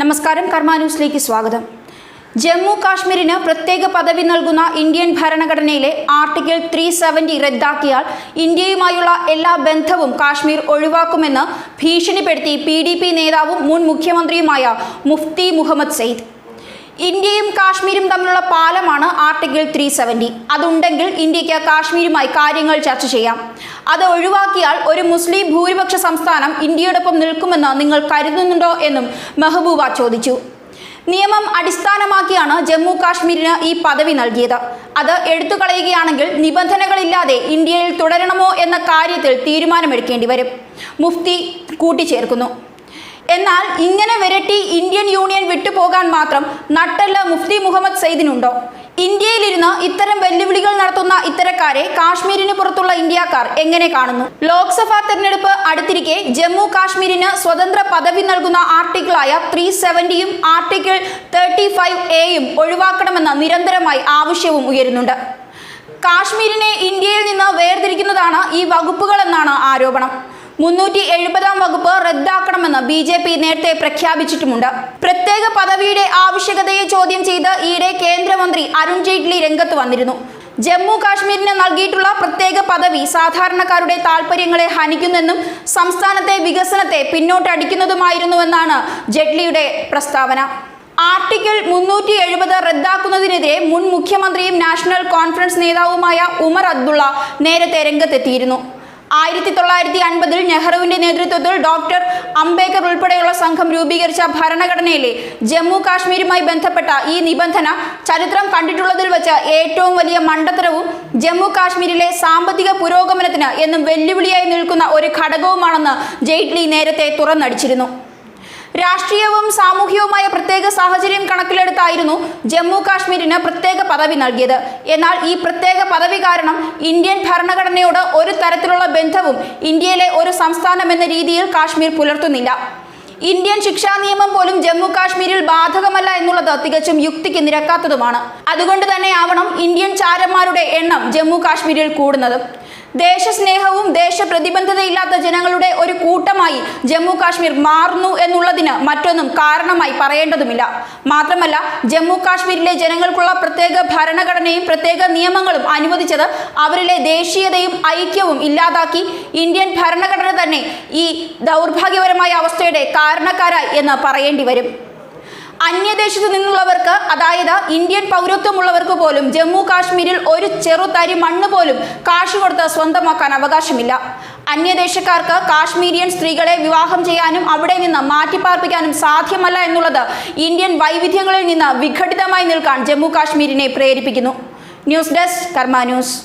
നമസ്കാരം. കർമ്മ ന്യൂസിലേക്ക് സ്വാഗതം. ജമ്മു കാശ്മീരിന് പ്രത്യേക പദവി നൽകുന്ന ഇന്ത്യൻ ഭരണഘടനയിലെ ആർട്ടിക്കിൾ ത്രീ സെവന്റി റദ്ദാക്കിയാൽ ഇന്ത്യയുമായുള്ള എല്ലാ ബന്ധവും കാശ്മീർ ഒഴിവാക്കുമെന്ന് ഭീഷണിപ്പെടുത്തി പി നേതാവും മുൻ മുഖ്യമന്ത്രിയുമായ മുഫ്തി മുഹമ്മദ് സെയ്ദ്. ഇന്ത്യയും കാശ്മീരും തമ്മിലുള്ള പാലമാണ് ആർട്ടിക്കിൾ ത്രീ സെവന്റി. അതുണ്ടെങ്കിൽ ഇന്ത്യയ്ക്ക് കാശ്മീരുമായി കാര്യങ്ങൾ ചർച്ച ചെയ്യാം. അത് ഒഴിവാക്കിയാൽ ഒരു മുസ്ലിം ഭൂരിപക്ഷ സംസ്ഥാനം ഇന്ത്യയോടൊപ്പം നിൽക്കുമെന്ന് നിങ്ങൾ കരുതുന്നുണ്ടോ എന്നും മെഹബൂബ ചോദിച്ചു. നിയമം അടിസ്ഥാനമാക്കിയാണ് ജമ്മു കാശ്മീരിന് ഈ പദവി നൽകിയത്. അത് എടുത്തു കളയുകയാണെങ്കിൽ നിബന്ധനകളില്ലാതെ ഇന്ത്യയിൽ തുടരണമോ എന്ന കാര്യത്തിൽ തീരുമാനമെടുക്കേണ്ടി വരും. മുഫ്തി കൂട്ടിച്ചേർക്കുന്നു. എന്നാൽ ഇങ്ങനെ വിരട്ടി ഇന്ത്യൻ യൂണിയൻ വിട്ടുപോകാൻ മാത്രം നട്ടല്ല മുഫ്തി മുഹമ്മദ് സൈദിനുണ്ടോ ഇന്ത്യയിലിരുന്ന് ഇത്തരം വെല്ലുവിളികൾ നടത്തുന്ന ഇത്തരക്കാരെ കാശ്മീരിന് പുറത്തുള്ള ഇന്ത്യക്കാർ എങ്ങനെ കാണുന്നു? ലോക്സഭാ തെരഞ്ഞെടുപ്പ് അടുത്തിരിക്കെ ജമ്മു കാശ്മീരിന് സ്വതന്ത്ര പദവി നൽകുന്ന ആർട്ടിക്കിളായ ത്രീ സെവന്റിയും ആർട്ടിക്കിൾ തേർട്ടി ഫൈവ് എയും ഒഴിവാക്കണമെന്ന നിരന്തരമായി ആവശ്യവും ഉയരുന്നുണ്ട്. കാശ്മീരിനെ ഇന്ത്യയിൽ നിന്ന് വേർതിരിക്കുന്നതാണ് ഈ വകുപ്പുകളെന്നാണ് ആരോപണം. മുന്നൂറ്റി എഴുപതാം വകുപ്പ് റദ്ദാക്കണമെന്ന് ബി ജെ പി നേരത്തെ പ്രഖ്യാപിച്ചിട്ടുമുണ്ട്. പ്രത്യേക പദവിയുടെ ആവശ്യകതയെ ചോദ്യം ചെയ്ത് ഈയിടെ കേന്ദ്രമന്ത്രി അരുൺ ജെയ്റ്റ്ലി രംഗത്ത് വന്നിരുന്നു. ജമ്മു കാശ്മീരിന് നൽകിയിട്ടുള്ള പ്രത്യേക പദവി സാധാരണക്കാരുടെ താൽപ്പര്യങ്ങളെ ഹനിക്കുന്നെന്നും സംസ്ഥാനത്തെ വികസനത്തെ പിന്നോട്ടടിക്കുന്നതുമായിരുന്നുവെന്നാണ് ജെയ്റ്റ്ലിയുടെ പ്രസ്താവന. ആർട്ടിക്കിൾ മുന്നൂറ്റി എഴുപത് റദ്ദാക്കുന്നതിനെതിരെ മുൻ മുഖ്യമന്ത്രിയും നാഷണൽ കോൺഫറൻസ് നേതാവുമായ ഉമർ അബ്ദുള്ള നേരത്തെ രംഗത്തെത്തിയിരുന്നു. ആയിരത്തി തൊള്ളായിരത്തി അൻപതിൽ നെഹ്റുവിന്റെ നേതൃത്വത്തിൽ ഡോക്ടർ അംബേദ്കർ ഉൾപ്പെടെയുള്ള സംഘം രൂപീകരിച്ച ഭരണഘടനയിലെ ജമ്മു കാശ്മീരുമായി ബന്ധപ്പെട്ട ഈ നിബന്ധന ചരിത്രം കണ്ടിട്ടുള്ളതിൽ വെച്ച് ഏറ്റവും വലിയ മണ്ടത്തരവും ജമ്മു കാശ്മീരിലെ സാമ്പത്തിക പുരോഗമനത്തിന് എന്നും വെല്ലുവിളിയായി നിൽക്കുന്ന ഒരു ഘടകവുമാണെന്ന് ജെയ്റ്റ്ലി നേരത്തെ തുറന്നടിച്ചിരുന്നു. രാഷ്ട്രീയവും സാമൂഹികവുമായ പ്രത്യേക സാഹചര്യം കണക്കിലെടുത്തായിരുന്നു ജമ്മു കാശ്മീരിന് പ്രത്യേക പദവി നൽകിയത്. എന്നാൽ ഈ പ്രത്യേക പദവി കാരണം ഇന്ത്യൻ ഭരണഘടനയോട് ഒരു തരത്തിലുള്ള ബന്ധവും ഇന്ത്യയിലെ ഒരു സംസ്ഥാനം എന്ന രീതിയിൽ കാശ്മീർ പുലർത്തുന്നില്ല. ഇന്ത്യൻ ശിക്ഷാ നിയമം പോലും ജമ്മു കാശ്മീരിൽ ബാധകമല്ല എന്നുള്ളത് തികച്ചും യുക്തിക്ക് നിരക്കാത്തതുമാണ്. അതുകൊണ്ട് തന്നെ ആവണം ഇന്ത്യൻ ചാരന്മാരുടെ എണ്ണം ജമ്മു കാശ്മീരിൽ കൂടുന്നതും. ദേശസ്നേഹവും ദേശപ്രതിബദ്ധതയില്ലാത്ത ജനങ്ങളുടെ ഒരു കൂട്ടമായി ജമ്മു കാശ്മീർ മാറുന്നു എന്നുള്ളതിന് മറ്റൊന്നും കാരണമായി പറയേണ്ടതുമില്ല. മാത്രമല്ല ജമ്മു കാശ്മീരിലെ ജനങ്ങൾക്കുള്ള പ്രത്യേക ഭരണഘടനയും പ്രത്യേക നിയമങ്ങളും അനുവദിച്ചത് അവരിലെ ദേശീയതയും ഐക്യവും ഇല്ലാതാക്കി ഇന്ത്യൻ ഭരണഘടന തന്നെ ഈ ദൗർഭാഗ്യപരമായ അവസ്ഥയുടെ കാരണക്കാരായി എന്ന് പറയേണ്ടി വരും. അന്യദേശത്തു നിന്നുള്ളവർക്ക് അതായത് ഇന്ത്യൻ പൗരത്വമുള്ളവർക്ക് പോലും ജമ്മു കാശ്മീരിൽ ഒരു ചെറുതരി മണ്ണ് പോലും കാശ് കൊടുത്ത് സ്വന്തമാക്കാൻ അവകാശമില്ല. അന്യദേശക്കാർക്ക് കാശ്മീരിയൻ സ്ത്രീകളെ വിവാഹം ചെയ്യാനും അവിടെ നിന്ന് മാറ്റിപ്പാർപ്പിക്കാനും സാധ്യമല്ല എന്നുള്ളത് ഇന്ത്യൻ വൈവിധ്യങ്ങളിൽ നിന്ന് വിഘടിതമായി നിൽക്കാൻ ജമ്മു കാശ്മീരിനെ പ്രേരിപ്പിക്കുന്നു. News desk Karma news.